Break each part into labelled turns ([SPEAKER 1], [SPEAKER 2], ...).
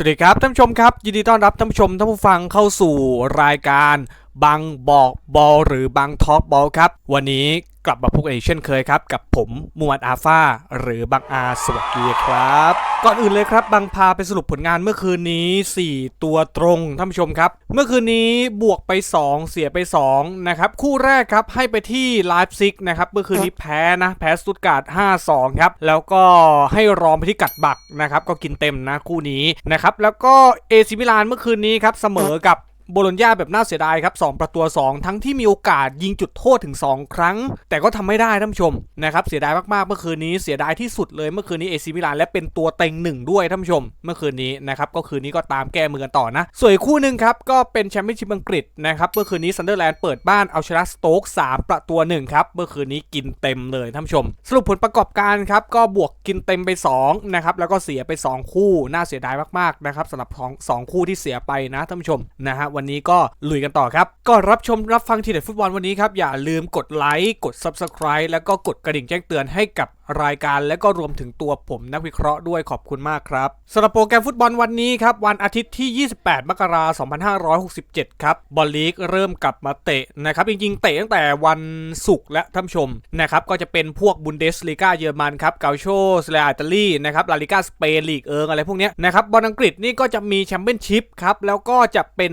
[SPEAKER 1] สวัสดีครับท่านผู้ชมครับ ยินดีต้อนรับท่านผู้ชมท่านผู้ฟังเข้าสู่รายการบางบอกบอลหรือบางทอล์กบอลครับ วันนี้ กลับมาพบกันอีกเช่นเคยครับ กับผมมวดอาฟาหรือบังอาสวัสดีครับ ก่อนอื่นเลยครับบังพาไปสรุปผลงานเมื่อคืนนี้ 4 ตัวตรงท่านผู้ชมครับ เมื่อคืนนี้บวกไป 2 เสียไป 2 นะครับ คู่แรกครับให้ไปที่ไลฟ์ซิกนะครับเมื่อคืนนี้แพ้นะ แพ้สตุตการ์ด5-2 ครับ แล้วก็ให้รองไปที่กัดบักนะครับ ก็กินเต็มนะคู่นี้นะครับแล้วก็เอซิมิลานเมื่อคืนนี้ครับเสมอกับ โบโลญญาแบบน่าเสียดายครับ2ประตู2ทั้งที่มีโอกาสยิงจุดโทษถึง 2 ครั้ง แต่ก็ทำไม่ได้ท่านผู้ชมนะครับเสียดายมากๆเมื่อคืนนี้เสียดายที่สุดเลยเมื่อคืนนี้เอซิมิลานและเป็นตัวเต็งหนึ่งด้วยท่านผู้ชม เมื่อคืนนี้นะครับก็คืนนี้ก็ตามแก้มือกันต่อนะส่วนอีกคู่หนึ่งครับก็เป็นแชมเปี้ยนชิพอังกฤษนะครับเมื่อคืนนี้ซันเดอร์แลนด์เปิดบ้านเอาชนะสโต๊ก3ประตูหนึ่งครับเมื่อคืนนี้กินเต็มเลยท่านผู้ชม สรุปผลประกอบการครับก็บวกกินเต็มไป2นะครับแล้วก็เสียไป 2 คู่น่าเสียดายมากๆนะครับสำหรับของคู่ที่เสียไปนะท่านผู้ชมนะฮะวันนี้ก็ลุยกันต่อครับก่อนรับชมรับฟังทีเด็ดฟุตบอลวันนี้ครับ อย่าลืมกดไลค์กด Subscribe แล้วก็กดกระดิ่งแจ้งเตือนให้กับรายการและก็รวมถึงตัวผมนักวิเคราะห์ด้วยขอบคุณมากครับสำหรับโปรแกรมฟุตบอลวันนี้ครับ วันอาทิตย์ที่ 28 มกราคม 2567 ครับ บอลลีกเริ่มกลับมาเตะนะครับ จริงๆ เตะตั้งแต่วันศุกร์และท่านชมนะครับ ก็จะเป็นพวกบุนเดสลีกาเยอรมันครับ เกาโชสเลอิตาลีนะครับ ลาลิกาสเปนลีกเอิงอะไรพวกนี้นะครับ บอลอังกฤษนี่ก็จะมีแชมเปี้ยนชิพครับ แล้วก็จะเป็น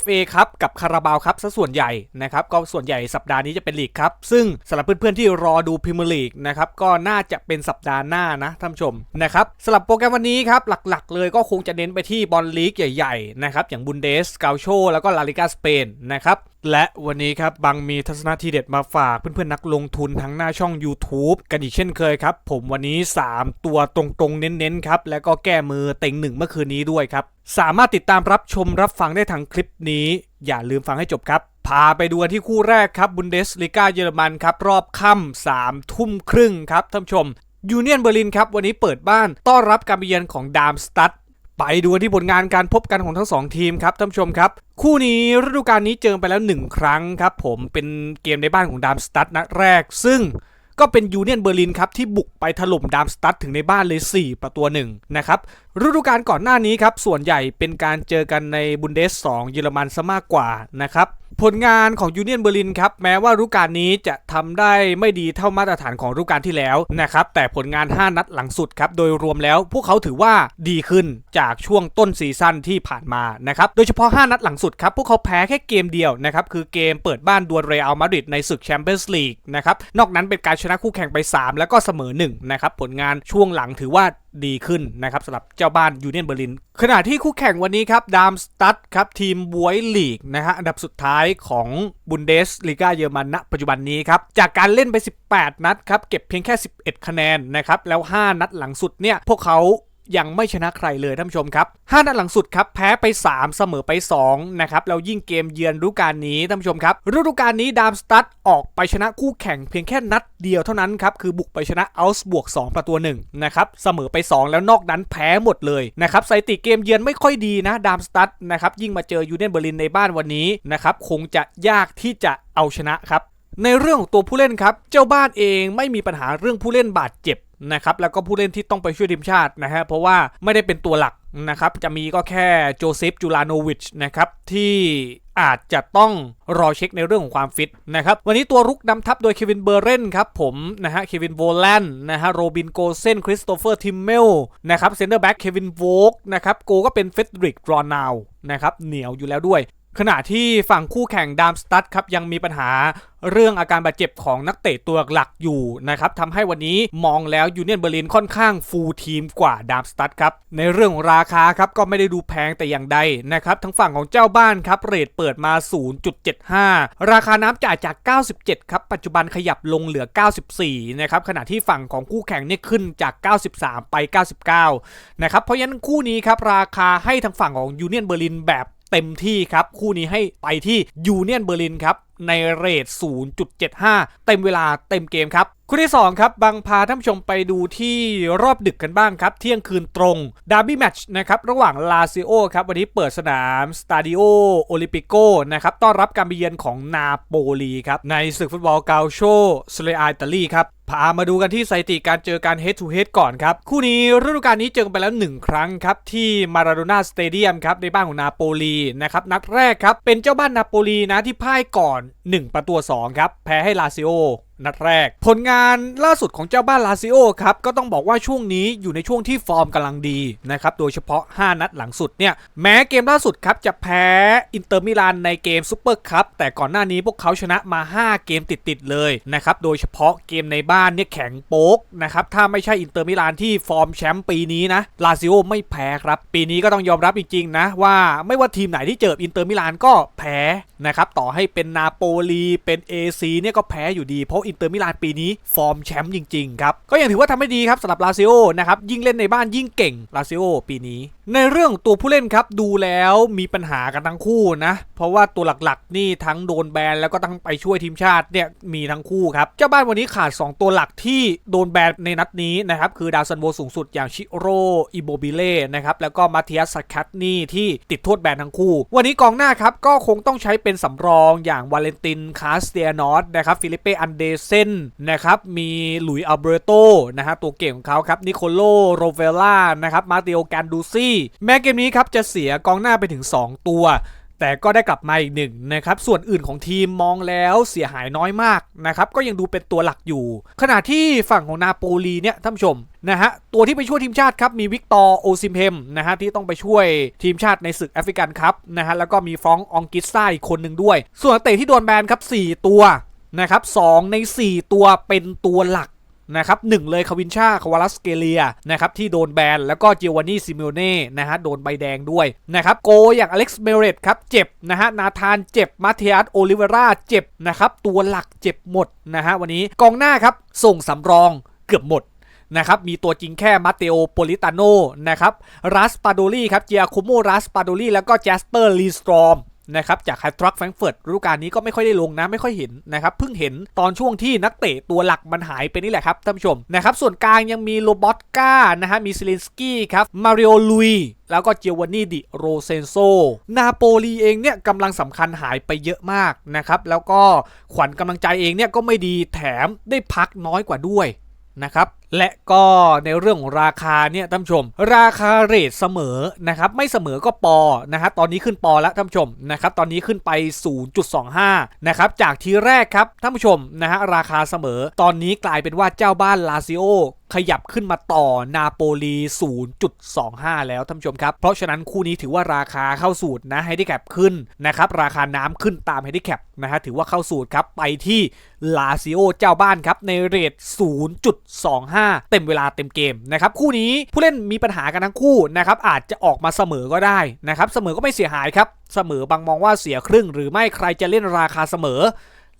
[SPEAKER 1] FA ครับกับคาราบาวครับซะส่วนใหญ่นะครับก็ส่วนใหญ่สัปดาห์นี้จะเป็นลีกครับ ซึ่งสำหรับเพื่อนๆที่รอดูพรีเมียร์ลีกนะครับก็น่าจะเป็นสัปดาห์หน้านะท่านผู้ชมนะครับสำหรับโปรแกรมวันนี้ครับหลักๆ เลยก็คงจะเน้นไปที่บอลลีกใหญ่ๆนะครับอย่างบุนเดสเกาโชแล้วก็ลาลิกาสเปนนะครับและวันนี้ครับบังมีทัศนะทีเด็ดมาฝากเพื่อนๆนักลงทุนทั้งหน้าช่อง YouTube กันอีกเช่นเคยครับ ผมวันนี้ 3 ตัวตรงๆ เน้นๆ ครับ แล้วก็แก้มือเต็งหนึ่งเมื่อคืนนี้ด้วยครับ สามารถติดตามรับชมรับฟังได้ทางคลิปนี้ อย่าลืมฟังให้จบครับ พาไปดูที่คู่แรกครับบุนเดสลีกาเยอรมันครับ รอบค่ำสามทุ่มครึ่งครับท่านผู้ชมยูเนียนเบอร์ลินครับวันนี้เปิดบ้านต้อนรับการเยือนของดามสตัด ไปดูที่ผลงานการพบกันของทั้ง 2 ทีมครับท่านผู้ชมครับ คู่นี้ฤดูกาลนี้เจอไปแล้ว 1 ครั้งครับ ผมเป็นเกมในบ้านของดามสตัดนัดแรก ซึ่งก็เป็นยูเนียนเบอร์ลินครับที่บุกไปถล่มดามสตัดถึงในบ้านเลย 4 ประตูหนึ่งนะครับฤดูกาลก่อนหน้านี้ครับส่วนใหญ่เป็นการเจอกันในบุนเดส 2 เยอรมันซะมากกว่านะครับ ผลงานของยูเนียนเบอร์ลินครับแม้ว่าฤดูกาลนี้จะทำได้ไม่ดีเท่ามาตรฐานของฤดูกาลที่แล้วนะครับแต่ผลงาน 5 นัดหลังสุดครับโดยรวมแล้วพวกเขาถือว่าดีขึ้นจากช่วงต้นซีซั่นที่ผ่านมานะครับโดยเฉพาะ 5 นัดหลังสุดครับพวกเขาแพ้แค่เกมเดียวนะครับคือเกมเปิดบ้านดวลเรอัลมาดริดในศึกแชมเปี้ยนส์ลีกนะครับนอกนั้นเป็นการชนะคู่แข่งไป 3 แล้วก็เสมอ1นะครับผลงานช่วงหลังถือว่าดีขึ้นนะครับสำหรับเจ้าบ้านยูเนียนเบอร์ลินขณะที่คู่แข่งวันนี้ครับดามสตัดครับทีมบวยลีกนะฮะอันดับสุดท้ายของบุนเดสลีกาเยอรมันณปัจจุบันนี้ครับจากการเล่นไป 18 นัดครับเก็บเพียงแค่ 11 คะแนนนะครับแล้ว 5 นัดหลังสุดเนี่ยพวกเขา ยังไม่ชนะใครเลยท่านผู้ชมครับ5นัดหลังสุดครับแพ้ไป 3 เสมอไป2นะครับแล้วยิ่งเกมเยือนฤดูกาลนี้ท่านผู้ชมครับฤดูกาลนี้ดามสตัดออกไปชนะคู่แข่งเพียงแค่นัดเดียวเท่านั้นครับคือบุกไปชนะอัลส์บวก2ประตูหนึ่งนะครับเสมอไป 2 แล้วนอกนั้นแพ้หมดเลยนะครับสถิติเกมเยือนไม่ค่อยดีนะดามสตัดนะครับยิ่งมาเจอยูเนียนเบอร์ลินในบ้านวันนี้นะครับคงจะยากที่จะเอาชนะครับในเรื่องของตัวผู้เล่นครับ เจ้าบ้านเองไม่มีปัญหาเรื่องผู้เล่นบาดเจ็บ นะครับแล้วก็ผู้เล่นที่ต้องไปช่วยทีมชาตินะฮะเพราะว่าไม่ได้เป็นตัวหลักนะครับจะมีก็แค่โจเซฟจูลาโนวิชนะครับที่อาจจะต้องรอเช็คในเรื่องของความฟิตนะครับวันนี้ตัวรุกนำทัพโดยเควินเบอร์เรนครับผมนะฮะเควินโวแลนนะฮะโรบินโกเซนคริสโตเฟอร์ทิมเมลนะครับเซนเตอร์แบ็กเควินโวกนะครับโกก็เป็นเฟดริกรอนาวนะครับเหนียวอยู่แล้วด้วย ขณะที่ฝั่งคู่แข่งดามสตัดครับยังมีปัญหาเรื่องอาการบาดเจ็บของนักเตะตัวหลักอยู่นะครับทำให้วันนี้มองแล้วยูเนียนเบอร์ลินค่อนข้างฟูลทีมกว่าดามสตัดครับ ในเรื่องของราคาครับก็ไม่ได้ดูแพงแต่อย่างใดนะครับทั้งฝั่งของเจ้าบ้านครับเรทเปิดมา 0.75 ราคาน้ำจ่ายจาก 97 ครับ ปัจจุบันขยับลงเหลือ 94 นะครับขณะที่ฝั่งของคู่แข่งเนี่ยขึ้นจาก 93 ไป 99 นะครับเพราะฉะนั้นคู่นี้ครับราคาให้ทางฝั่งของยูเนียนเบอร์ลินแบบ เต็มที่ครับ คู่นี้ให้ไปที่ยูเนียนเบอร์ลินครับ ในเรท 0.75 เต็มเวลาเต็มเกมครับ คู่ที่ 2 ครับ บางพาท่านผู้ชมไปดูที่รอบดึกกันบ้างครับ เที่ยงคืนตรงดาร์บี้แมตช์นะครับ ระหว่างลาซิโอครับ วันนี้เปิดสนามสตาดิโอโอลิมปิโกนะครับ ต้อนรับการไปเยือนของนาโปลีครับ ในศึกฟุตบอลเกาโชสเลอาอิตาลีครับพามาดูกันที่สถิติการเจอการ head to head ก่อนครับ คู่นี้ฤดูกาลนี้เจอกันไปแล้ว 1 ครั้งครับ ที่มาราโดน่าสเตเดียมครับ ในบ้านของนาโปลีนะครับ นัดแรกครับ เป็นเจ้าบ้านนาโปลีนะที่พ่ายก่อน 1 ประตูต่อ2ครับ แพ้ให้ลาซิโอ นัดแรก ผลงานล่าสุดของเจ้าบ้านลาซิโอครับ ก็ต้องบอกว่าช่วงนี้อยู่ในช่วงที่ฟอร์มกำลังดีนะครับ โดยเฉพาะ 5 นัดหลังสุดเนี่ย แม้เกมล่าสุดครับ จะแพ้อินเตอร์มิลานในเกมซูเปอร์คัพแต่ก่อนหน้านี้พวกเขาชนะมา 5 เกมติดๆเลยนะครับ โดยเฉพาะเกมในบ้านเนี่ยแข็งโป๊กนะครับ ถ้าไม่ใช่อินเตอร์มิลานที่ฟอร์มแชมป์ปีนี้นะ ลาซิโอไม่แพ้ครับ ปีนี้ก็ต้องยอมรับจริงๆนะว่าไม่ว่าทีมไหนที่เจออินเตอร์มิลานก็แพ้นะครับ ต่อให้เป็นนาโปลี เป็น AC เนี่ยก็แพ้อยู่ดี เพราะอินเตอร์มิลานปีนี้ฟอร์มแชมป์จริงๆครับก็ยังถือว่าทำได้ดีครับสำหรับลาซิโอนะครับยิ่งเล่นในบ้านยิ่งเก่งลาซิโอปีนี้ ในเรื่องตัวผู้เล่นครับดูแล้วมีปัญหากันทั้งคู่นะ เพราะว่าตัวหลักๆ นี่ทั้งโดนแบนแล้วก็ทั้งไปช่วยทีมชาติเนี่ยมีทั้งคู่ครับเจ้าบ้านวันนี้ขาด 2 ตัวหลักที่โดนแบนในนัดนี้นะครับคือดาวซันโวสูงสุดอย่างชิโร่อิโบบิเล่นะครับแล้วก็มาเทียสสักคัตนี่ที่ติดโทษแบนทั้งคู่ วันนี้กองหน้าครับก็คงต้องใช้เป็นสำรองอย่างวาเลนตินคาสเตียนอสนะครับฟิลิเปอันเดเซนนะครับมีหลุยอัลเบรโตนะฮะตัวเก่งของเขาครับนิโคโลโรเวล่านะครับมาเตโอแกนดูซี่แม้เกมนี้ครับจะเสียกองหน้าไปถึง 2 ตัว แต่ก็ได้กลับมาอีกหนึ่งนะครับ ส่วนอื่นของทีมมองแล้วเสียหายน้อยมากนะครับ ก็ยังดูเป็นตัวหลักอยู่ ขณะที่ฝั่งของนาโปลีเนี่ยท่านผู้ชมนะฮะตัวที่ไปช่วยทีมชาติครับมีวิกตอร์โอซิมเฮมนะฮะที่ต้องไปช่วยทีมชาติในศึกแอฟริกันครับนะฮะแล้วก็มีฟองอองกิสซ่าอีกคนหนึ่งด้วย ส่วนเตะที่โดนแบนครับ 4 ตัวนะครับสองใน 4 ตัวเป็นตัวหลัก นะครับหนึ่งเลยคาวินชาคาวาลัสเกเลียนะครับที่โดนแบนแล้วก็เจวานี่ซิมิโอเน่นะฮะโดนใบแดงด้วยนะครับโกอย่างอเล็กซ์เมเรตครับเจ็บนะฮะนาธานเจ็บมาเทียสโอลิเวราเจ็บนะครับตัวหลักเจ็บหมดนะฮะวันนี้กองหน้าครับส่งสำรองเกือบหมดนะครับมีตัวจริงแค่มาเตโอโปลิตาโนนะครับรัสปาโดลี่ครับเจียโคโมรัสปาโดลี่แล้วก็แจสเปอร์ลีสตรอม นะครับจากไฮทรัคแฟรงเฟิร์ตฤดูกาลนี้ก็ไม่ค่อยได้ลงนะไม่ค่อยเห็นนะครับเพิ่งเห็นตอนช่วงที่นักเตะตัวหลักมันหายไปนี่แหละครับท่านผู้ชมนะครับส่วนกลางยังมีโรบอตก้านะฮะมีซิลินสกี้ครับมาริโอลุยแล้วก็เจวานี่ดิโรเซนโซ นาโปลีเองเนี่ยกำลังสำคัญหายไปเยอะมากนะครับแล้วก็ขวัญกำลังใจเองเนี่ยก็ไม่ดีแถมได้พักน้อยกว่าด้วยนะครับ และก็ในเรื่องของราคาเนี่ยท่านผู้ชม ราคาเรทเสมอนะครับไม่เสมอก็ปอนะฮะตอนนี้ขึ้นปอแล้วท่านผู้ชมนะครับตอนนี้ขึ้นไป 0.25 นะครับจากทีแรกครับท่านผู้ชมนะฮะราคาเสมอ ตอนนี้กลายเป็นว่าเจ้าบ้านลาซิโอขยับขึ้นมาต่อนาโปลี 0.25 แล้วท่านผู้ชมครับ เพราะฉะนั้นคู่นี้ถือว่าราคาเข้าสูตรนะให้ด้แคปขึ้นนะครับราคาน้ำขึ้นตามให้ด้แคปนะฮะถือว่าเข้าสูตรครับไปที่ลาซิโอเจ้าบ้านครับในเรท0.25เต็มเวลาเต็มเกมนะครับคู่นี้ผู้เล่นมีปัญหากันทั้งคู่นะครับอาจจะออกมาเสมอก็ได้นะครับเสมอก็ไม่เสียหายครับเสมอบางมองว่าเสียครึ่ง หรือไม่ใครจะเล่นราคาเสมอ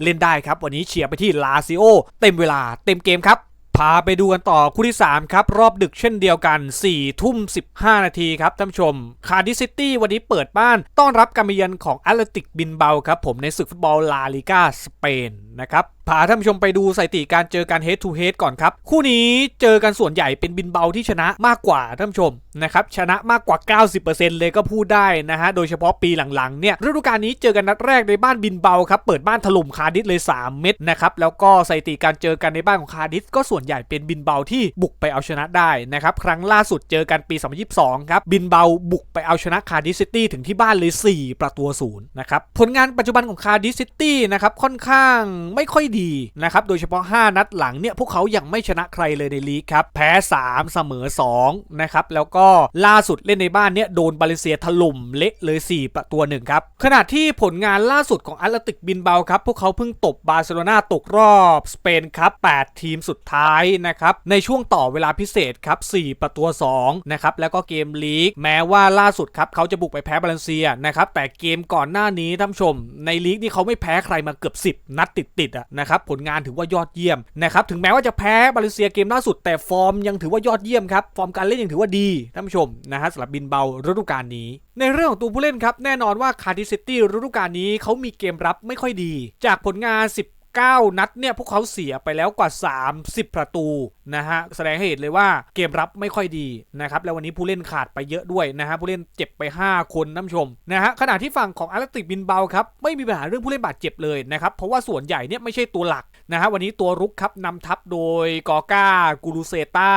[SPEAKER 1] เล่นได้ครับ วันนี้เชียร์ไปที่ลาซิโอเต็มเวลาเต็มเกมครับพาไปดูกันต่อคู่ที่ 3 ครับ รอบดึกเช่นเดียวกัน 4 ทุ่ม 15 นาทีครับท่านผู้ชม คาร์ดิซิตี้วันนี้เปิดบ้าน ต้อนรับการมาเยือนของแอตเลติกบินเบาครับ ผมในศึกฟุตบอลลาลิกาสเปน นะครับพาท่านผู้ชมไปดูสถิติการเจอกัน head to head ก่อนครับ คู่นี้เจอกันส่วนใหญ่เป็นบินเบาที่ชนะมากกว่าท่านผู้ชมนะครับชนะมากกว่า 90%เลยก็พูดได้นะฮะโดยเฉพาะปีหลังๆเนี่ยฤดูกาลนี้เจอกันนัดแรกในบ้านบินเบาครับเปิดบ้านถล่มคาร์ดิสเลย 3 เม็ดนะครับแล้วก็สถิติการเจอกันในบ้านของคาร์ดิสก็ส่วนใหญ่เป็นบินเบาที่บุกไปเอาชนะได้นะครับครั้งล่าสุดเจอกันปี 2022 ครับบินเบาบุกไปเอาชนะคาร์ดิสซิตี้ถึงที่บ้านเลย 4 ประตูศูนย์นะครับผลงานปัจจุบันของคาร์ดิสซิตี้นะครับค่อนข้างไม่ค่อยดีนะครับโดยเฉพาะ 5 นัดหลังเนี่ยพวกเขายังไม่ชนะใครเลยในลีกครับแพ้ 3 เสมอ2นะครับแล้วก็ล่าสุดเล่นในบ้านเนี่ยโดนบาเลเซียถล่มเละเลย 4 ประตูหนึ่งครับขณะที่ผลงานล่าสุดของแอตเลติกบินเบาครับพวกเขาเพิ่งตบบาร์เซโลนาตกรอบสเปนครับ8ทีมสุดท้ายนะครับในช่วงต่อเวลาพิเศษครับ4ประตู2นะครับแล้วก็เกมลีกแม้ว่าล่าสุดครับเขาจะบุกไปแพ้บาเลเซียนะครับแต่เกมก่อนหน้านี้ท่านชม ในลีกนี่เขาไม่แพ้ใครมาเกือบ 10 นัดติดๆอะนะครับผลงานถือว่ายอดเยี่ยมนะครับถึงแม้ว่าจะแพ้บาเลเซียเกมล่าสุด แต่ฟอร์มยังถือว่ายอดเยี่ยมครับฟอร์มการเล่นยังถือว่าดีท่านผู้ชมนะฮะสำหรับบินเบาฤดูกาลนี้ ในเรื่องของตัวผู้เล่นครับแน่นอนว่าคาร์ดิซิตี้ฤดูกาลนี้เขามีเกมรับไม่ค่อยดี จากผลงาน 10 9 นัดเนี่ยพวกเขาเสียไปแล้วกว่า 30 ประตู นะฮะแสดงให้เห็นเลยว่าเกมรับไม่ค่อยดีนะครับแล้ววันนี้ผู้เล่นขาดไปเยอะด้วยนะฮะผู้เล่นเจ็บไป 5 คนน้ำชมนะฮะขณะที่ฝั่งของอาร์ติกบินเบาครับไม่มีปัญหาเรื่องผู้เล่นบาดเจ็บเลยนะครับเพราะว่าส่วนใหญ่เนี่ยไม่ใช่ตัวหลักนะฮะวันนี้ตัวรุกครับนำทัพโดยกอก้ากูรูเซตา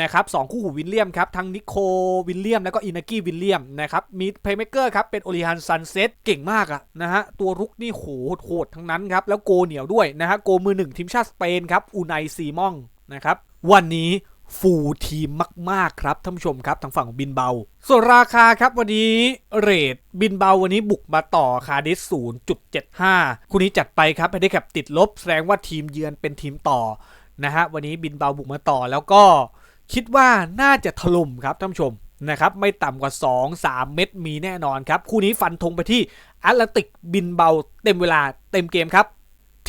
[SPEAKER 1] นะครับสองคู่หูวิลเลียมครับทั้งนิโควิลเลียมแล้วก็อินากิวิลเลียมนะครับมีเพลย์เมเกอร์ครับเป็นโอลิฮันซันเซตเก่งมากอะนะฮะตัวรุกนี่โหดโหดทั้งนั้นครับแล้วโกเหนียวด้วยนะฮะโกมือหนึ่งทีมชาติสเปนครับอูไนซีมองนะครับ วันนี้ฟูลทีมมาก ๆ ครับท่านผู้ชมครับทางฝั่งของบินเบา ส่วนราคาครับวันนี้เรทบินเบาวันนี้บุกมาต่อคาดิส 0.75 คู่นี้จัดไปครับให้ได้แคปติดลบ แสดงว่าทีมเยือนเป็นทีมต่อนะฮะวันนี้บินเบาบุกมาต่อแล้วก็คิดว่าน่าจะถล่มครับท่านผู้ชมนะครับไม่ต่ำกว่า 2-3 เม็ดมีแน่นอนครับ คู่นี้ฟันธงไปที่แอตแลนติกบินเบาเต็มเวลาเต็มเกมครับ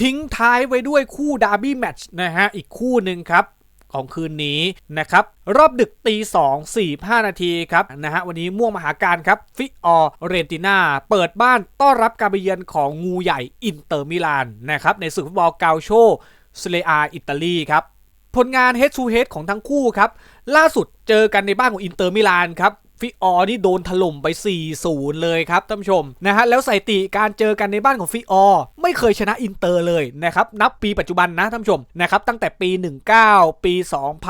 [SPEAKER 1] ทิ้งท้ายไว้ด้วยคู่ดาร์บี้แมตช์นะฮะอีกคู่หนึ่งครับ ของคืนนี้นะครับรอบดึกตี2 4 5นาทีครับนะฮะวันนี้ม่วงมหาการครับฟิออเรนติน่าเปิดบ้านต้อนรับการไปเยือนของงูใหญ่อินเตอร์มิลานนะครับในศึกฟุตบอลกาโชสเลอาอิตาลีครับผลงานเฮด d to h e ของทั้งคู่ครับล่าสุดเจอกันในบ้านของอินเตอร์มิลานครับ ฟิออร์นี่โดนถล่มไป 4-0 เลยครับท่านผู้ชมนะฮะแล้วสถิติการเจอกันในบ้านของฟิออร์ไม่เคยชนะอินเตอร์เลยนะครับนับปีปัจจุบันนะท่านผู้ชมนะครับตั้งแต่ปี 19 ปี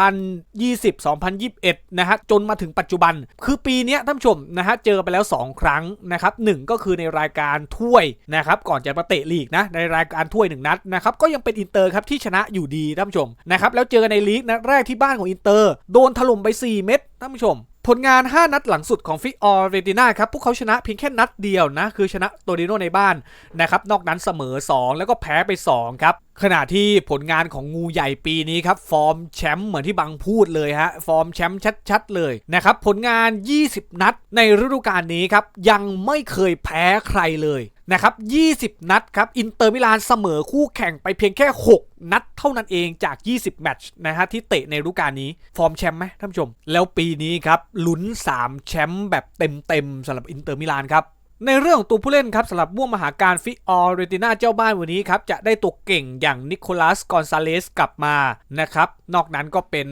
[SPEAKER 1] 2020 2021 นะฮะจนมาถึงปัจจุบัน คือปีนี้ท่านผู้ชมนะฮะเจอไปแล้ว 2 ครั้งนะครับหนึ่งก็คือในรายการถ้วยนะครับก่อนจะมาเตะลีกนะในรายการถ้วยหนึ่งนัดนะครับก็ยังเป็นอินเตอร์ครับที่ชนะอยู่ดีท่านผู้ชมนะครับแล้วเจอกันในลีกนัดแรกที่บ้านของอินเตอร์ โดนถล่มไป 4 เม็ดท่านผู้ชม ผลงาน 5 นัดหลังสุดของฟิออร์เรติน่าครับ พวกเขาชนะเพียงแค่นัดเดียวนะ คือชนะโตดิโนในบ้านนะครับ นอกนั้นเสมอ 2 แล้วก็แพ้ไป 2 ครับ ขณะที่ผลงานของงูใหญ่ปีนี้ครับ ฟอร์มแชมป์เหมือนที่บังพูดเลยฮะ ฟอร์มแชมป์ชัดๆเลยนะครับ ผลงาน 20 นัดในฤดูกาลนี้ครับ ยังไม่เคยแพ้ใครเลย นะครับ 20 นัดครับ อินเตอร์มิลานเสมอคู่แข่งไปเพียงแค่ 6 นัดเท่านั้นเองจาก 20 แมตช์นะฮะที่เตะในฤดูกาลนี้ ฟอร์มแชมป์ไหมท่านผู้ชม แล้วปีนี้ครับลุ้น 3 แชมป์แบบเต็มๆสำหรับอินเตอร์มิลานครับ ในเรื่องของตัวผู้เล่นครับสำหรับม่วงมหาการฟิออร์เรติน่าเจ้าบ้านวันนี้ครับ จะได้ตัวเก่งอย่างนิโคลัสกอนซาเลสกลับมานะครับ นอกนั้นก็เป็น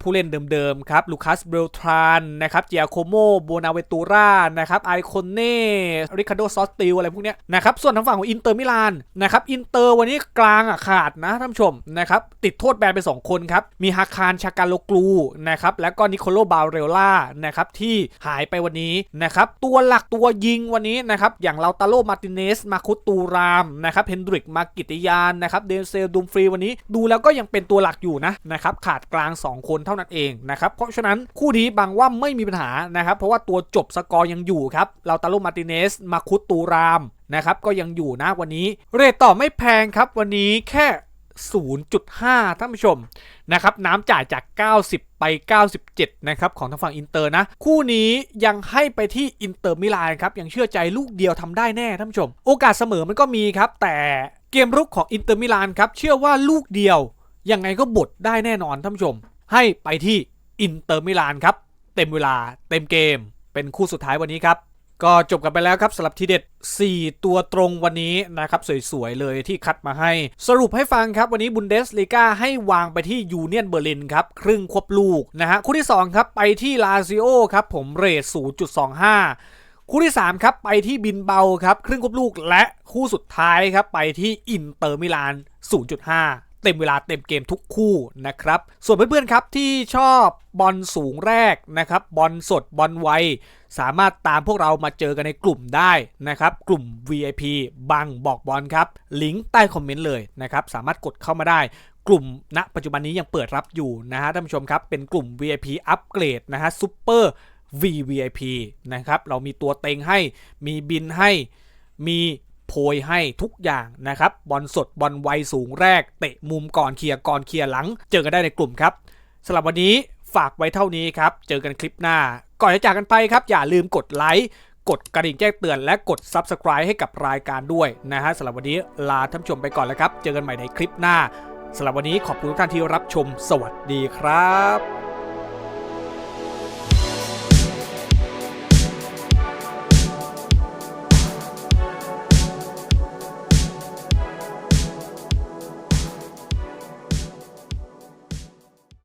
[SPEAKER 1] ผู้เล่นเดิมๆครับลูคัสเบลทรานนะครับเจียโคโมโบนาเวตูรานะครับไอคอนเน่ริคาโดซอสติลอะไรพวกเนี้ยนะครับส่วนทางฝั่งของอินเตอร์มิลานนะครับอินเตอร์วันนี้กลางอะขาดนะท่านผู้ชมนะครับติดโทษแบนไป 2 คนครับ มีฮาคารชากาโลกลูนะครับแล้วก็นิโคโลบาเรลล่านะครับที่หายไปวันนี้นะครับตัวหลักตัวยิงวันนี้นะครับอย่างเราตาโลมาติเนสมาคุตตูรามนะครับเฮนดริกมากิติยานนะครับเดนเซลดุมฟรีวันนี้ดูแล้วก็ยังเป็นตัวหลักอยู่นะนะครับขาดกลาง 2 คนเท่านั้นเองนะครับเพราะฉะนั้นคู่นี้บังว่าไม่มีปัญหานะครับเพราะว่าตัวจบสกอร์ยังอยู่ครับเราตาโลมาติเนสมาคุตตูรามนะครับก็ยังอยู่นะวันนี้ เรทต่อไม่แพงครับวันนี้แค่ 0.5 ท่านผู้ชมนะครับน้ำจ่ายจาก 90 ไป 97 นะครับของทางฝั่งอินเตอร์นะ คู่นี้ยังให้ไปที่อินเตอร์มิลานครับยังเชื่อใจลูกเดียวทำได้แน่ท่านผู้ชม โอกาสเสมอมันก็มีครับ แต่เกมรุกของอินเตอร์มิลานครับเชื่อว่าลูกเดียว ยังไงก็บดได้แน่นอนท่านผู้ชม ให้ไปที่อินเตอร์มิลานครับเต็มเวลาเต็มเกม เป็นคู่สุดท้ายวันนี้ครับ ก็จบกันไปแล้วครับสำหรับทีเด็ด 4 ตัวตรงวันนี้นะครับ สวย ๆ เลยที่คัดมาให้ สรุปให้ฟังครับ วันนี้บุนเดสลีกาให้วางไปที่ยูเนียนเบอร์ลินครับ ครึ่งควบลูกนะฮะคู่ที่ 2 ครับ ไปที่ลาซิโอครับ ผมเรท0.25คู่ที่ 3 ครับ ไปที่บินเบาครับ ครึ่งควบลูกและคู่สุดท้ายครับ ไปที่อินเตอร์มิลาน 0.5 เต็มเวลาเต็มเกมทุกคู่นะครับ ส่วนเพื่อนๆครับที่ชอบบอลสูงแรกนะครับบอลสดบอลไวสามารถตามพวกเรามาเจอกันในกลุ่มได้นะครับ กลุ่ม VIP บังบอกบอลครับ ลิงก์ใต้คอมเมนต์เลยนะครับ สามารถกดเข้ามาได้กลุ่มณปัจจุบันนี้ยังเปิดรับอยู่นะฮะท่านผู้ชมครับ เป็นกลุ่ม VIP อัปเกรดนะฮะซูเปอร์ VVIP นะครับ เรามีตัวเต็งให้มีบินให้มี โพยให้ทุกอย่างนะครับบอลสดบอลไวสูงแรก เตะมุมก่อนเคลียร์ก่อนเคลียร์หลัง เจอกันได้ในกลุ่มครับสำหรับวันนี้ฝากไว้เท่านี้ครับ เจอกันคลิปหน้า ก่อนจะจากกันไปครับ อย่าลืมกดไลค์กดกระดิ่งแจ้งเตือนและกด Subscribe ให้กับรายการด้วยนะฮะสำหรับวันนี้ลาท่านผู้ชมไปก่อนแล้วครับ เจอกันใหม่ในคลิปหน้าสำหรับวันนี้ขอบคุณทุกท่านที่รับชม สวัสดีครับ